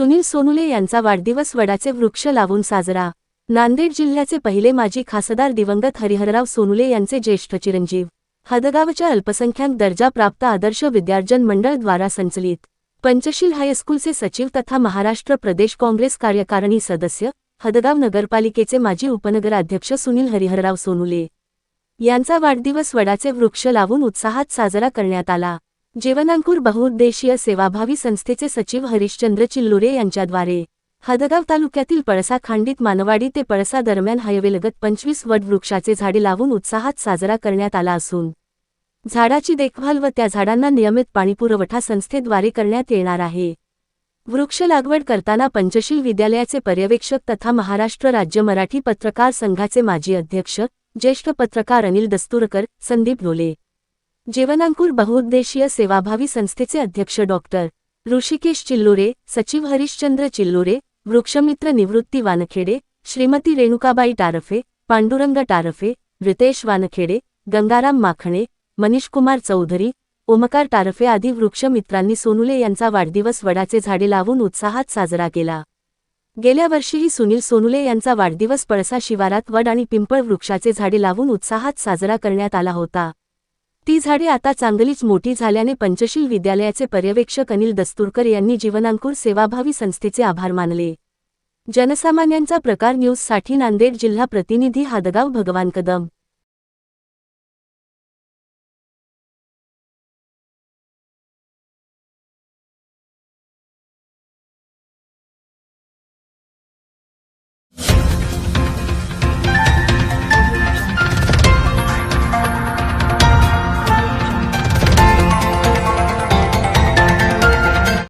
सुनील सोनुले यांचा वाढदिवस वडाचे वृक्ष लावून साजरा. नांदेड जिल्ह्याचे पहिले माजी खासदार दिवंगत हरिहरराव सोनुले यांचे ज्येष्ठ चिरंजीव. हदगावच्या अल्पसंख्याक दर्जा प्राप्त आदर्श विद्यार्जन मंडळद्वारा संचलित. पंचशील हायस्कूलचे सचिव तथा महाराष्ट्र प्रदेश काँग्रेस कार्यकारिणी सदस्य हदगाव नगरपालिकेचे माजी उपनगराध्यक्ष सुनील हरिहरराव सोनुले. यांचा वाढदिवस वडाचे वृक्ष लावून उत्साहात साजरा करण्यात आला. जेवनांकूर बहुउद्देशीय सेवाभावी संस्थेचे सचिव हरिश्चंद्र चिल्लुरे यांच्याद्वारे हदगाव तालुक्यातील पळसा खांडीत मानवाडी ते पळसा दरम्यान हायवेलगत पंचवीस वटवृक्षाचे झाडे लावून उत्साहात साजरा करण्यात आला असून झाडाची देखभाल व त्या झाडांना नियमित पाणीपुरवठा संस्थेद्वारे करण्यात येणार आहे. वृक्ष लागवड करताना पंचशील विद्यालयाचे पर्यवेक्षक तथा महाराष्ट्र राज्य मराठी पत्रकार संघाचे माजी अध्यक्ष ज्येष्ठ पत्रकार अनिल दस्तुरकर संदीप डोले जीवनांकुर बहुउद्देशीय सेवाभावी संस्थेचे अध्यक्ष डॉक्टर ऋषिकेश चिल्लुरे सचिव हरिश्चंद्र चिल्लुरे वृक्षमित्र निवृत्ती वानखेडे श्रीमती रेणुकाबाई टारफे पांडुरंग टारफे रितेश वानखेडे गंगाराम माखणे मनीषकुमार चौधरी ओमकार टारफे आदी वृक्षमित्रांनी सोनुले यांचा वाढदिवस वडाचे झाडे लावून उत्साहात साजरा केला. गेल्या वर्षीही सुनील सोनुले यांचा वाढदिवस पळसा शिवारात वड आणि पिंपळ वृक्षाचे झाडे लावून उत्साहात साजरा करण्यात आला होता. ती झाडे आता चांगलीच मोठी झाल्याने पंचशील विद्यालयाचे पर्यवेक्षक अनिल दस्तुरकर यांनी जीवनांकुर सेवाभावी संस्थेचे आभार मानले. जनसामान्यांचा प्रकार न्यूजसाठी नांदेड जिल्हा प्रतिनिधी हादगाव भगवान कदम.